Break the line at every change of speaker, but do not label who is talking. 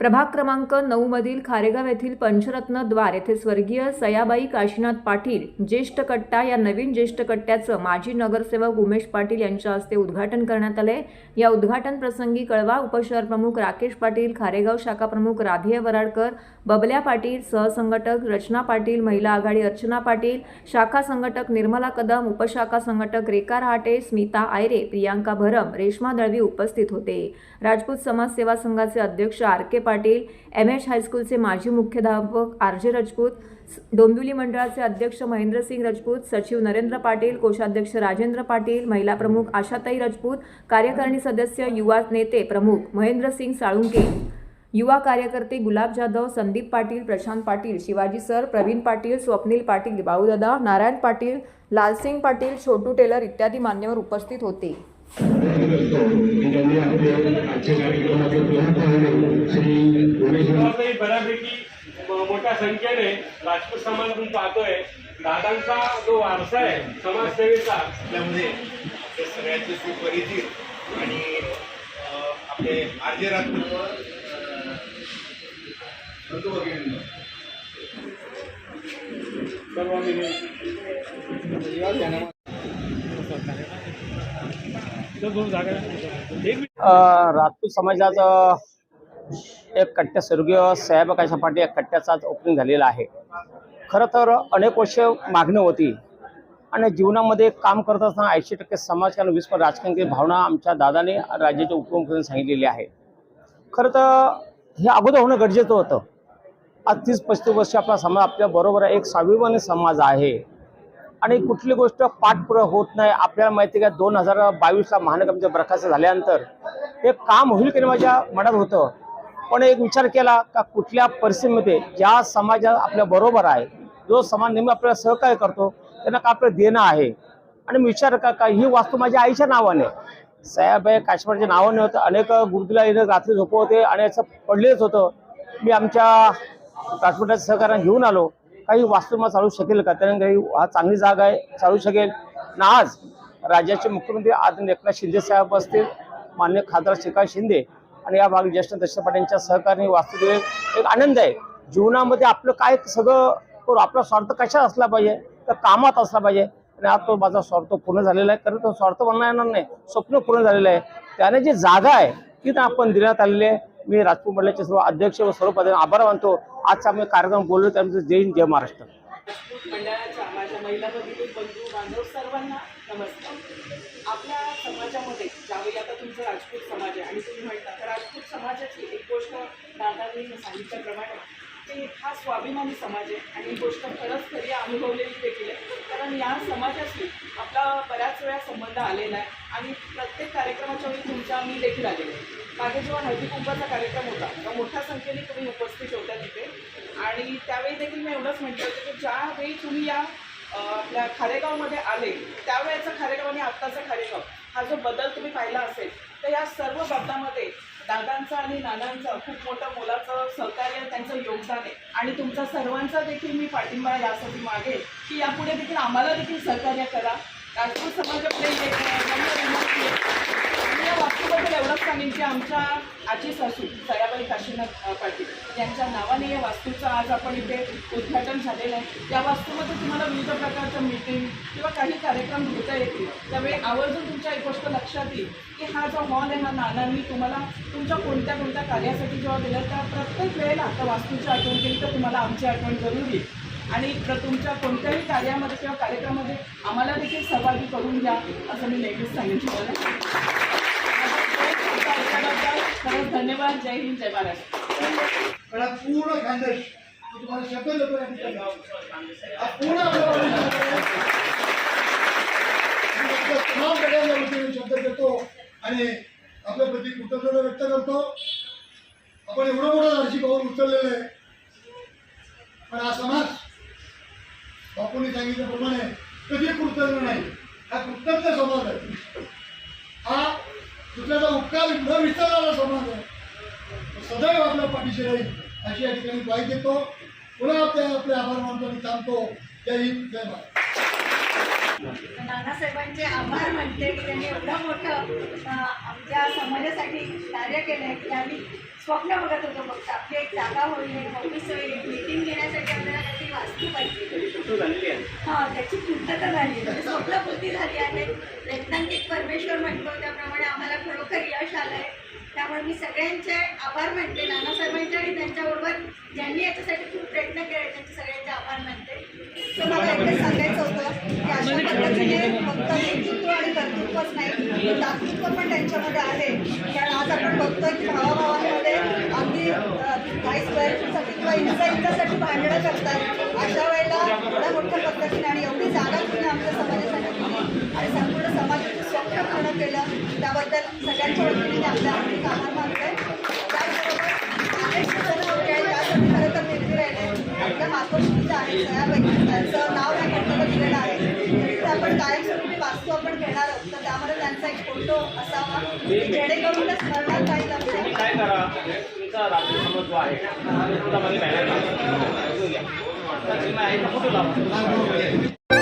प्रभाग क्रमांक नऊमधील खारेगाव येथील पंचरत्न द्वार येथे स्वर्गीय सयाबाई काशीनाथ पाटील ज्येष्ठ कट्टा या नवीन ज्येष्ठ कट्ट्याचं माजी नगरसेवक उमेश पाटील यांच्या हस्ते उद्घाटन करण्यात आले. या उद्घाटन प्रसंगी कळवा उपशहर प्रमुख राकेश पाटील खारेगाव शाखा प्रमुख राधेय वराडकर बबल्या पाटील सहसंघटक रचना पाटील महिला आघाडी अर्चना पाटील शाखा संघटक निर्मला कदम उपशाखा संघटक रेखा रहाटे स्मिता आयरे प्रियांका भरम रेश्मा दळवी उपस्थित होते. राजपूत समाज सेवा संघाचे अध्यक्ष R K Patil M H हायस्कूलचे माजी मुख्याध्यापक आर जे राजपूत डोंबिवली मंडळाचे अध्यक्ष महेंद्रसिंग राजपूत सचिव नरेंद्र पाटील कोषाध्यक्ष राजेंद्र पाटील महिला प्रमुख आशाताई राजपूत कार्यकारिणी सदस्य युवा नेते प्रमुख महेंद्रसिंग साळुंके. युवा कार्यकर्ते गुलाब जाधव संदीप पाटील प्रशांत पाटील शिवाजी सर प्रवीण पाटील स्वप्नील पाटील बाळूदादा नारायण पाटील लालसिंग पाटील छोटू टेलर इत्यादी मान्यवर उपस्थित होते.
त्यांनी आपले आजच्या कार्यक्रमाचे प्रमुख पाहुणे श्री उमेश
बऱ्यापैकी मोठ्या संख्येने राजपूत समाज आपण पाहतोय. दादांचा जो वारसा आहे समाजसेवेचा
त्यामध्ये ते सगळ्यांचे सुपरिचित आणि आपले आर्जे राजपूत बंधू
सर्व
राजपूत समाजाचं एक कट्ट्या स्वर्गीय साहेब काशा पाटील या कट्ट्याचाच ओपनिंग झालेला आहे. खरं तर अनेक वर्ष मागणी होती. आणि जीवनामध्ये काम करत असताना ऐंशी टक्के समाजकारण वीस राजकीय भावना आमच्या दादाने राज्याच्या उपमुख्यमंत्र्यांनी सांगितलेली आहे. खरं तर हे अगोदर होणं गरजेचं होतं. आज तीस पस्तीस वर्ष आपला समाज आपल्या बरोबर एक स्वाभिमानी समाज आहे. आणि कुठली गोष्ट पाठपुरा होत नाही. आपल्याला माहिती आहे का दोन हजार बावीसला महानगरच्या बरखास्त झाल्यानंतर हे काम होईल की नाही माझ्या मनात होतं. पण एक विचार केला का कुठल्या परिस्थितीमध्ये ज्या समाजात आपल्या बरोबर आहे जो समाज नेहमी आपल्याला सहकार्य करतो त्यांना का आपलं देणं आहे? आणि मी विचार का का ही वास्तू माझ्या आईच्या नावाने. साहेबाई काश्मीरच्या नावाने होतं. अनेक गुरुजीला येणं रात्री झोपवते आणि असं पडलेच होतं. मी आमच्या काश्मीरच्या सहकार्याने घेऊन आलो. काही वास्तुमा चालू शकेल का? त्याने काही हा चांगली जागा आहे चालू शकेल. ना आज राज्याचे मुख्यमंत्री आदरणीय एकनाथ शिंदे साहेब असतील मान्य खासदार श्रीकांत शिंदे आणि या भाग ज्येष्ठ दर्शक यांच्या सहकार्याने वास्तुदेव एक आनंद आहे. जीवनामध्ये आपलं काय सगळं करू? आपला स्वार्थ कशा असला पाहिजे? तर कामात असला पाहिजे. आणि आज तो माझा स्वार्थ पूर्ण झालेला आहे. कारण तो स्वार्थ बनणार येणार नाही. स्वप्न पूर्ण झालेलं आहे. त्याने जी जागा आहे ती तर आपण देण्यात आलेली आहे. मी राजपूत मंडळाचे सर्व अध्यक्ष व सर्व पदाधिकारी आभार मानतो. आजचा आम्ही कार्यक्रम बोललो त्यामुळे जय हिंद जय महाराष्ट्र.
मंडळाच्या माझ्या महिला भगिनी बंधू बांधव सर्वांना नमस्कार. आपल्या समाजामध्ये ज्यावेळी आता तुमचं राजपूत समाज आहे आणि तुम्ही म्हणता तर राजपूत समाजाची एक गोष्ट दादांनी सांगितल्याप्रमाणे ते हा स्वाभिमानी समाज आहे आणि ही गोष्ट खरंच खरी अनुभवलेली देखील आहे. कारण या समाजाशी आपला बऱ्याच वेळा संबंध आलेला आहे आणि प्रत्येक कार्यक्रमाच्या वेळी तुमच्या मी देखील आलेले आहे. मागे जेव्हा हळदी कुंभाचा कार्यक्रम होता तेव्हा मोठ्या संख्येने तुम्ही उपस्थित होत्या तिथे. आणि त्यावेळी देखील मी एवढंच म्हटलं होतं की ज्यावेळी तुम्ही या आपल्या खारेगावमध्ये आले त्यावेळेचा खारेगाव आणि आत्ताचा खारेगाव हा जो बदल तुम्ही पाहिला असेल तर या सर्व बाबतामध्ये दादांचा आणि नानांचा खूप मोठं मोलाचं सहकार्य त्यांचं योगदान आहे. आणि तुमचा सर्वांचा देखील मी पाठिंबा यासाठी मागेल की यापुढे देखील आम्हाला देखील सहकार्य करा. राजपूत समाजापुढे एक नम्र विनंती आहे. मी या म्हणजे आमच्या आजी सासू सयाबाई काशीनाथ पाटील यांच्या नावाने या वास्तूचं आज आपण इथे उद्घाटन झालेलं आहे. या वास्तूमध्ये तुम्हाला विविध प्रकारचं मीटिंग किंवा काही कार्यक्रम घेता येतील. त्यावेळी आवर्जून तुमच्या एक गोष्ट लक्षात येईल की हा जो हॉल आहे हा नानांनी तुम्हाला तुमच्या कोणत्या कोणत्या कार्यासाठी जेव्हा दिलं त्या प्रत्येक वेळेला त्या वास्तूची आठवण केली तर तुम्हाला आमची आठवण जरूर येईल. आणि प्र- तुमच्या कोणत्याही कार्यामध्ये किंवा कार्यक्रमामध्ये आम्हाला देखील सहभागी करून घ्या असं मी नेहमीच सांगेन तुम्हाला धन्यवाद. जय हिंद जय महाराष्ट्र.
पूर्ण खानदेश. तुम्हाला शब्द देतो पूर्ण तमाम सगळ्यांच्या वतीने शब्द देतो आणि आपल्या प्रति कृतज्ञता व्यक्त करतो. आपण एवढं मोठं धाडशी पाहून उचललेलं आहे. पण हा समाज बापूंनी सांगितल्याप्रमाणे कधी कृतज्ञ नाही. हा कृतज्ञ समाज दुसऱ्याचा न विसरणारा समाज आहे. सदैव आपल्या पाठीशी राहील अशी या ठिकाणी ग्वाही देतो. पुन्हा आपल्या आपले आभार मानतो मी थांबतो. जय हिंद जय भारत.
नानासाहेबांचे आभार मानते. की त्यांनी एवढं मोठं आमच्या समाजासाठी कार्य केलं आहे की आम्ही स्वप्न बघत होतो फक्त. आपली एक जागा होईल एक ऑफिस होईल एक मीटिंग घेण्यासाठी पाहिजे हां त्याची पूर्तता झाली म्हणजे स्वप्नपूर्ती झाली आहे. रत्नांकित परमेश्वर म्हणतो त्याप्रमाणे आम्हाला खरोखर यश आलं आहे त्यामुळे मी सगळ्यांचे आभार मानते. नानासाहेबांचे आणि त्यांच्याबरोबर ज्यांनी याच्यासाठी खूप प्रयत्न केले त्यांचे सगळ्यांचे आभार मानते. तर मला एकच सांगायचं होतं की अशा पद्धतीने फक्त नेतृत्व आणि कर्तृत्वच नाही दातृत्व पण त्यांच्यामध्ये आहे. कारण आज आपण बघतोय की भावाभावांमध्ये अगदी स्क्वेअर फूटसाठी किंवा इंचा इंचासाठी भांडणं करतात. अशा वेळेला एवढ्या मोठ्या पद्धतीने आणि एवढी जागा तुम्ही आमच्या समाजासाठी दिली आणि संपूर्ण समाजाचं केलं. त्याबद्दल सगळ्यांच्या वतीने आपल्या हार्दिक आभार मानते. त्याचबरोबर अनेक सूचना होत्या त्यासाठी खरं तर निर्णय राहिले. आपल्या मातोश्रीचं आहे सगळ्यापैकी त्यांचं नाव नाही म्हटलं दिलेलं आहे? तर आपण कायमस्वरूपी वास्तू आपण घेणार आहोत. तर त्यामध्ये त्यांचा एक फोटो असावा. जेणेकरून स्मरणात राहील
काय करा? तुमचा रात्री समज जो आहे बॅनर आहे फोटो लावा